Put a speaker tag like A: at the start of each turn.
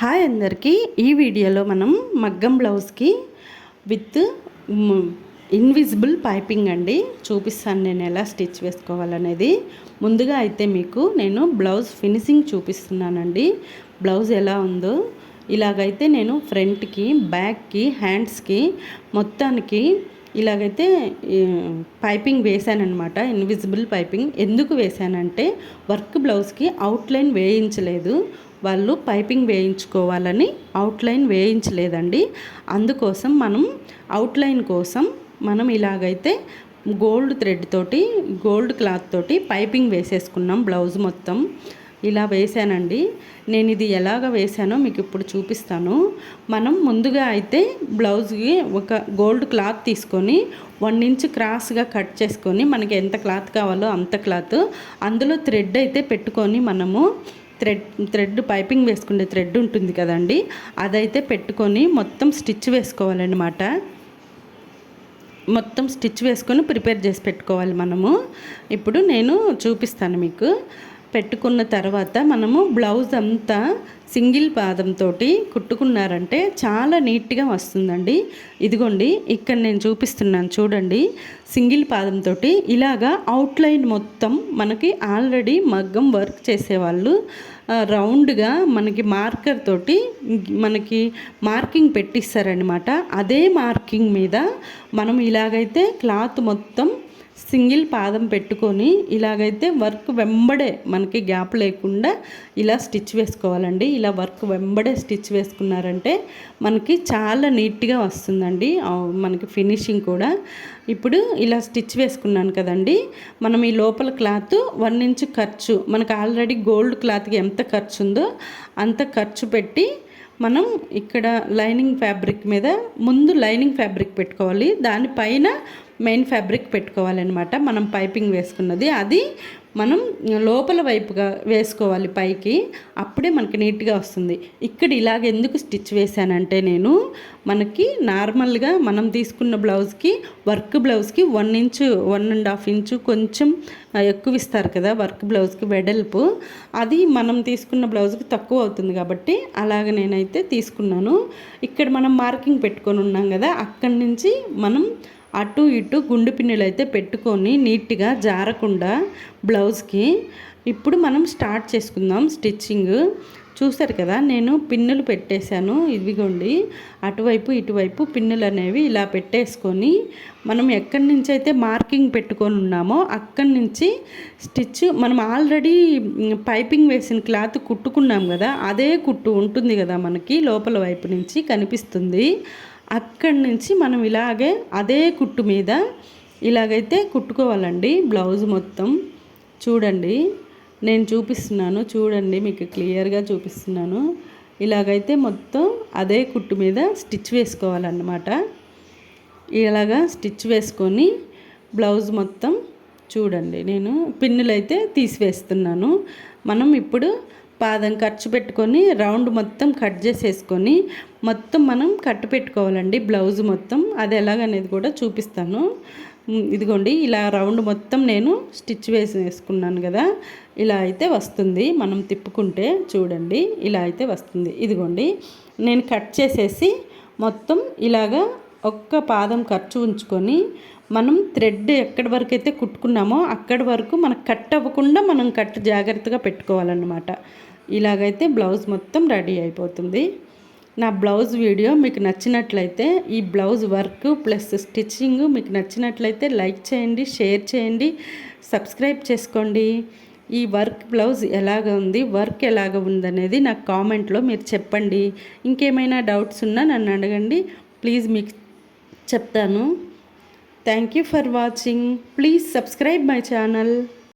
A: Hi అందరికీ. ఈ వీడియోలో మనం మగ్గం బ్లౌజ్కి విత్ ఇన్విజిబుల్ పైపింగ్ అండి. చూపిస్తాను నేను ఎలా స్టిచ్ వేసుకోవాలనేది. ముందుగా అయితే మీకు నేను బ్లౌజ్ ఫినిషింగ్ చూపిస్తున్నానండి. బ్లౌజ్ ఎలా ఉందో. ఇలాగైతే నేను ఫ్రంట్కి బ్యాక్కి హ్యాండ్స్కి మొత్తానికి ఇలాగైతే పైపింగ్ వేశానమాట ఇన్విజిబుల్ పైపింగ్ ఎందుకు వేశానంటే వర్క్ బ్లౌజ్కి అవుట్లైన్ వేయించలేదు. వాళ్ళు పైపింగ్ వేయించుకోవాలని అవుట్లైన్ వేయించలేదండి. అందుకోసం మనం అవుట్లైన్ కోసం మనం ఇలాగైతే గోల్డ్ థ్రెడ్ తోటి గోల్డ్ క్లాత్ తోటి పైపింగ్ వేసేసుకున్నాం బ్లౌజ్ మొత్తం. ఇలా వేసానండి నేను ఇది ఎలాగ వేసానో మీకు ఇప్పుడు చూపిస్తాను. మనం ముందుగా అయితే బ్లౌజ్కి ఒక గోల్డ్ క్లాత్ తీసుకొని వన్ ఇంచ్ క్రాస్గా కట్ చేసుకొని మనకి ఎంత క్లాత్ కావాలో అంత క్లాత్ అందులో థ్రెడ్ అయితే పెట్టుకొని మనము థ్రెడ్ థ్రెడ్ పైపింగ్ వేసుకునే థ్రెడ్ ఉంటుంది కదండి. అదైతే పెట్టుకొని మొత్తం స్టిచ్ వేసుకోవాలన్నమాట. మొత్తం స్టిచ్ వేసుకొని ప్రిపేర్ చేసి పెట్టుకోవాలి మనము. ఇప్పుడు నేను చూపిస్తాను మీకు. పెట్టుకున్న తర్వాత మనము బ్లౌజ్ అంతా సింగిల్ పాదంతో కుట్టుకున్నారంటే చాలా నీట్గా వస్తుందండి. ఇదిగోండి ఇక్కడ నేను చూపిస్తున్నాను చూడండి. సింగిల్ పాదంతో ఇలాగా అవుట్లైన్ మొత్తం మనకి ఆల్రెడీ మగ్గం వర్క్ చేసేవాళ్ళు. రౌండ్గా మనకి మార్కర్ తోటి మనకి మార్కింగ్ పెట్టిస్తారనమాట అదే మార్కింగ్ మీద మనం ఇలాగైతే క్లాత్ మొత్తం సింగిల్ పాదం పెట్టుకొని ఇలాగైతే వర్క్ వెంబడే మనకి గ్యాప్ లేకుండా ఇలా స్టిచ్ వేసుకోవాలండి. ఇలా వర్క్ వెంబడే స్టిచ్ వేసుకున్నారంటే మనకి చాలా నీట్గా వస్తుందండి. మనకి ఫినిషింగ్ కూడా. ఇప్పుడు ఇలా స్టిచ్ వేసుకున్నాను కదండి. మనం ఈ లోపల క్లాత్ వన్ ఇంచ్ ఖర్చు మనకు ఆల్రెడీ గోల్డ్ క్లాత్కి ఎంత ఖర్చు ఉందో అంత ఖర్చు పెట్టి మనం ఇక్కడ లైనింగ్ ఫ్యాబ్రిక్ మీద ముందు లైనింగ్ ఫ్యాబ్రిక్ పెట్టుకోవాలి. దానిపైన మెయిన్ ఫ్యాబ్రిక్ పెట్టుకోవాలన్నమాట. మనం పైపింగ్ వేసుకున్నది. అది మనం లోపల వైపుగా వేసుకోవాలి పైకి. అప్పుడే మనకి నీట్గా వస్తుంది. ఇక్కడ ఇలాగ ఎందుకు స్టిచ్ వేశానంటే నేను మనకి నార్మల్గా మనం తీసుకున్న బ్లౌజ్కి వర్క్ బ్లౌజ్కి one inch one and half inch కొంచెం ఎక్కువ ఇస్తారు కదా వర్క్ బ్లౌజ్కి వెడల్పు. అది మనం తీసుకున్న బ్లౌజ్కి తక్కువ అవుతుంది కాబట్టి అలాగ నేనైతే తీసుకున్నాను. ఇక్కడ మనం మార్కింగ్ పెట్టుకొని ఉన్నాం కదా అక్కడి నుంచి మనం అటు ఇటు గుండు పిన్నులు అయితే పెట్టుకొని నీట్గా జారకుండా బ్లౌజ్కి. ఇప్పుడు మనం స్టార్ట్ చేసుకుందాం స్టిచ్చింగ్. చూసారు కదా నేను పిన్నులు పెట్టేశాను. ఇదిగోండి అటువైపు ఇటువైపు పిన్నులు అనేవి ఇలా పెట్టేసుకొని మనం ఎక్కడి నుంచి అయితే మార్కింగ్ పెట్టుకొని ఉన్నామో అక్కడి నుంచి స్టిచ్ మనం ఆల్రెడీ పైపింగ్ వేసిన క్లాత్ కుట్టుకున్నాం కదా అదే కుట్టు ఉంటుంది కదా మనకి లోపల వైపు నుంచి కనిపిస్తుంది. అక్కడి నుంచి మనం ఇలాగే అదే కుట్టు మీద ఇలాగైతే కుట్టుకోవాలండి బ్లౌజ్ మొత్తం. చూడండి నేను చూపిస్తున్నాను. చూడండి మీకు క్లియర్గా చూపిస్తున్నాను. ఇలాగైతే మొత్తం అదే కుట్టు మీద స్టిచ్ వేసుకోవాలన్నమాట. ఇలాగా స్టిచ్ వేసుకొని బ్లౌజ్ మొత్తం చూడండి నేను పిన్నులైతే తీసివేస్తున్నాను. మనం ఇప్పుడు పాదం ఖర్చు పెట్టుకొని రౌండ్ మొత్తం కట్ చేసేసుకొని మొత్తం మనం కట్టు పెట్టుకోవాలండి బ్లౌజ్ మొత్తం. అది ఎలాగనేది కూడా చూపిస్తాను. ఇదిగోండి ఇలా రౌండ్ మొత్తం నేను స్టిచ్ వేసి వేసుకున్నాను కదా. ఇలా అయితే వస్తుంది. మనం తిప్పుకుంటే చూడండి ఇలా అయితే వస్తుంది. ఇదిగోండి నేను కట్ చేసేసి మొత్తం ఇలాగా ఒక్క పాదం ఖర్చు ఉంచుకొని మనం థ్రెడ్ ఎక్కడి వరకు అయితే కుట్టుకున్నామో అక్కడి వరకు మనకు కట్ అవ్వకుండా మనం కట్ జాగ్రత్తగా పెట్టుకోవాలన్నమాట. ఇలాగైతే బ్లౌజ్ మొత్తం రెడీ అయిపోతుంది. నా బ్లౌజ్ వీడియో మీకు నచ్చినట్లయితే ఈ బ్లౌజ్ వర్క్ ప్లస్ స్టిచ్చింగ్ మీకు నచ్చినట్లయితే లైక్ చేయండి షేర్ చేయండి సబ్స్క్రైబ్ చేసుకోండి. ఈ వర్క్ బ్లౌజ్ ఎలాగ ఉంది వర్క్ ఎలాగ ఉందనేది నాకు కామెంట్లో మీరు చెప్పండి. ఇంకేమైనా డౌట్స్ ఉన్నా నన్ను అడగండి. ప్లీజ్ మీకు చెప్తాను thank you for watching please subscribe my channel